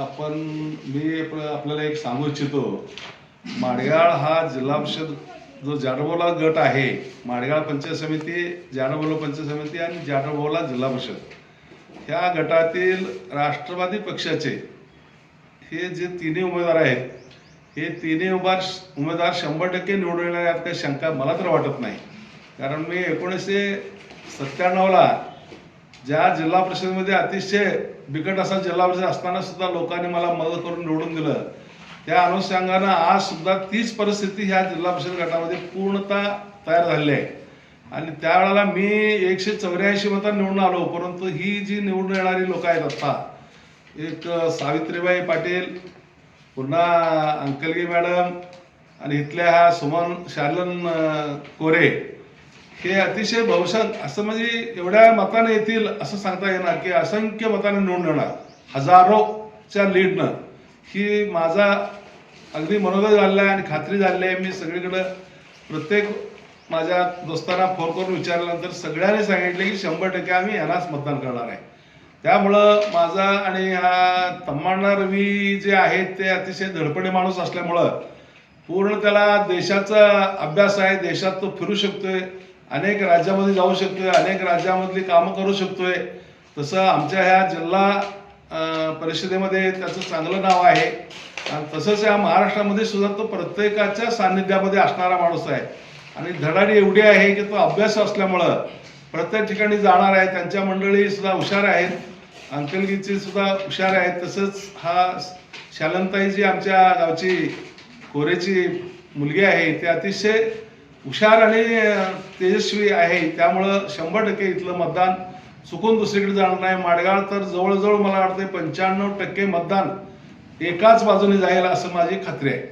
आपण मी आपल्याला एक सांगू इच्छितो. माडगाळ हा जिल्हा परिषद जो जाडबोला गट आहे माडगाळ पंचायत समिती जाडबोला पंचायत समिती आणि जाडबोला जिल्हा परिषद. ह्या गटातील राष्ट्रवादी पक्षाचे हे जे तिन्ही उमेदवार आहेत हे तिन्ही उमेदवार उमेदवार शंभर टक्के निवडून येणार आहेत काही शंका मला तर वाटत नाही. कारण मी एकोणीसशे सत्त्याण्णवला ज्या जिल्हा परिषदेमध्ये अतिशय बिकट असा जिल्हा परिषद असताना सुद्धा लोकांनी मला मदत करून निवडून दिलं. त्या अनुषंगानं आज सुद्धा तीच परिस्थिती ह्या जिल्हा परिषद गटामध्ये पूर्णतः तयार झालेली आहे. आणि त्यावेळेला मी एकशे चौऱ्याऐंशी मतं निवडून आलो परंतु ही जी निवडून येणारी लोक आहेत आत्ता एक सावित्रीबाई पाटील पुन्हा अंकलगी मॅडम आणि इथल्या ह्या सुमन शालन कोरे हे अतिशय बहुसंख असं म्हणजे एवढ्या मताने येतील असं सांगता येणार की असंख्य मताने निवडून येणार हजारोच्या लीडनं. ही माझा अगदी मनोदय झालेला आहे आणि खात्री झालेली आहे. मी सगळीकडं प्रत्येक माझ्या दोस्तांना फोन करून विचारल्यानंतर सगळ्यांनी सांगितले की शंभर टक्के आम्ही यांनाच मतदान करणार आहे. त्यामुळं माझा आणि हा तम्मांना रवी जे आहेत ते अतिशय धडपडे माणूस असल्यामुळं पूर्ण त्याला देशाचा अभ्यास आहे. देशात तो फिरू शकतोय. अनेक राज्यामध्ये जाऊ शकतोय अनेक राज्यामधली कामं करू शकतोय. तसं आमच्या ह्या जिल्हा परिषदेमध्ये त्याचं चांगलं नाव आहे. आणि तसंच या महाराष्ट्रामध्ये सुद्धा तो प्रत्येकाच्या सान्निध्यामध्ये असणारा माणूस आहे. आणि धडाडी एवढी आहे की तो अभ्यास असल्यामुळं प्रत्येक ठिकाणी जाणार आहे. त्यांच्या मंडळी सुद्धा हुशार आहेत. अंकलगीचे सुद्धा हुशार आहेत. तसंच हा शालंताई जी आमच्या गावची कोरेची मुलगी आहे ती अतिशय हुशार आणि तेजस्वी आहे. त्यामुळं शंभर टक्के इथलं मतदान चुकून दुसरीकडे जाणार नाही. माडगाळ तर जवळजवळ मला वाटतं पंच्याण्णव टक्के मतदान एकाच बाजूने जाईल असं माझी खात्री आहे.